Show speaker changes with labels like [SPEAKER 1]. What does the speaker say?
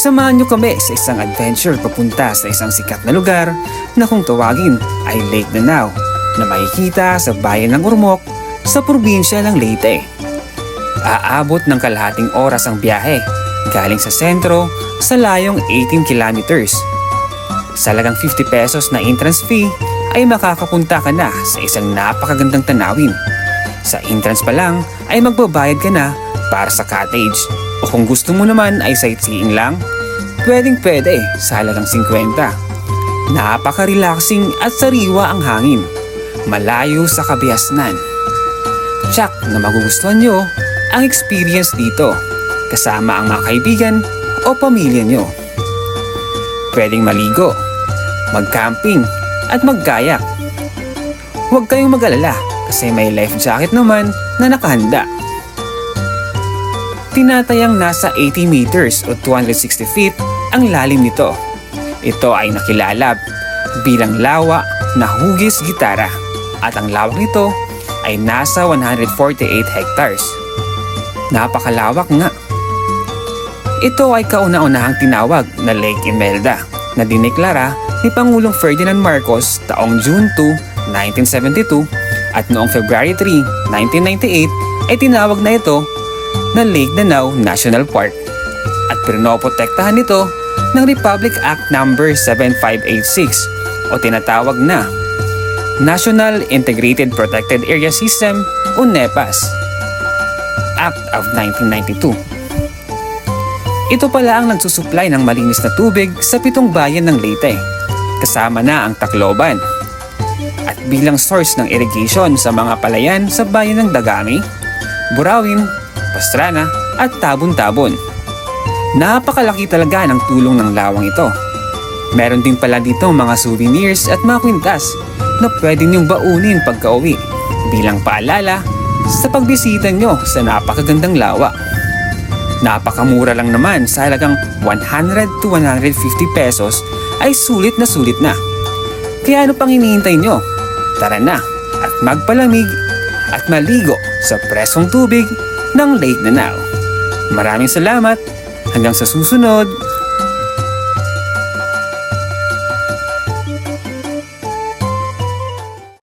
[SPEAKER 1] Samahan niyo kami sa isang adventure papunta sa isang sikat na lugar na kung tawagin ay Lake Danao na makikita sa bayan ng Urmok sa probinsya ng Leyte. Aabot ng kalahating oras ang biyahe galing sa sentro sa layong 18 kilometers. Sa lagang 50 pesos na entrance fee ay makakapunta ka na sa isang napakagandang tanawin. Sa entrance pa lang ay magbabayad ka na para sa cottage. O kung gusto mo naman ay sightseeing lang, pwedeng pwede sa halagang 50. Napaka-relaxing at sariwa ang hangin. Malayo sa kabiasnan. Tsak na magugustuhan nyo ang experience dito kasama ang mga kaibigan o pamilya nyo. Pwedeng maligo, mag-camping at magkayak. Huwag kayong mag-alala kasi may life jacket naman na nakahanda. Tinatayang nasa 80 meters o 260 feet ang lalim nito. Ito ay nakilala bilang lawa na hugis gitara at ang lawak nito ay nasa 148 hectares. Napakalawak nga. Ito ay kauna-unahang tinawag na Lake Imelda na diniklara ni Pangulong Ferdinand Marcos taong June 2, 1972 at noong February 3, 1998 ay tinawag na ito na Lake Danao National Park at pinoprotektahan nito ng Republic Act No. 7586 o tinatawag na National Integrated Protected Area System o NEPAS Act of 1992. Ito pala ang nagsusuplay ng malinis na tubig sa pitong bayan ng Leyte, kasama na ang Tacloban. At bilang source ng irrigation sa mga palayan sa bayan ng Dagami, Burawin, Pastrana at Tabon-Tabon. Napakalaki talaga ng tulong ng lawang ito. Meron din pala dito mga souvenirs at mga kwintas na pwede niyong baunin pagka-uwi bilang paalala sa pagbisita nyo sa napakagandang lawa. Napakamura lang naman sa halagang 100 to 150 pesos ay sulit na sulit na. Kaya ano pang hinihintay nyo? Tara na at magpalamig at maligo sa presong tubig ng Lake Danao. Maraming salamat. Hanggang sa susunod.